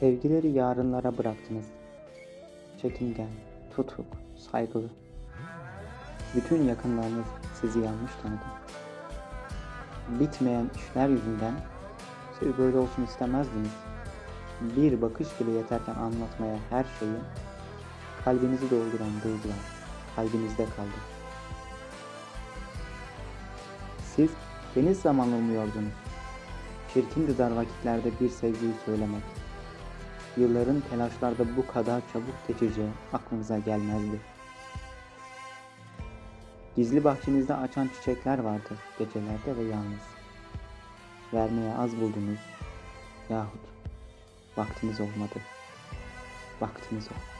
Sevgileri yarınlara bıraktınız. Çekingen, tutuk, saygılı. Bütün yakınlarınız sizi yanlış tanıdı. Bitmeyen işler yüzünden siz böyle olsun istemezdiniz. Bir bakış bile yeterken anlatmaya her şeyi kalbinizi dolduran duygular kalbinizde kaldı. Siz geniş zamanlı umuyordunuz. Çirkindi dar vakitlerde bir sevgiyi söylemek. Yılların telaşlarda bu kadar çabuk geçeceği aklınıza gelmezdi. Gizli bahçenizde açan çiçekler vardı gecelerde ve yalnız. Vermeye az buldunuz yahut vaktiniz olmadı. Vaktiniz olmadı.